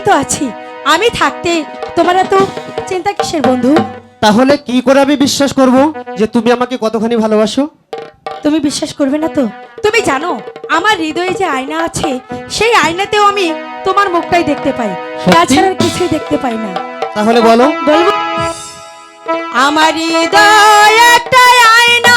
তো আছি। আমি থাকতে তোমার এত চিন্তা কিসের বন্ধু? তাহলে কি করে আমি বিশ্বাস করব যে তুমি আমাকে কতখানি ভালোবাসো? তুমি বিশ্বাস করবে না তো? তুমি জানো আমার হৃদয়ে যে আয়না আছে সেই আয়নাতেও আমি তোমার মুখটাই দেখতে পাই। তাছাড়া কিছুই দেখতে পাই না। তাহলে বলো। বলব? আমার হৃদয় একটা আয়না।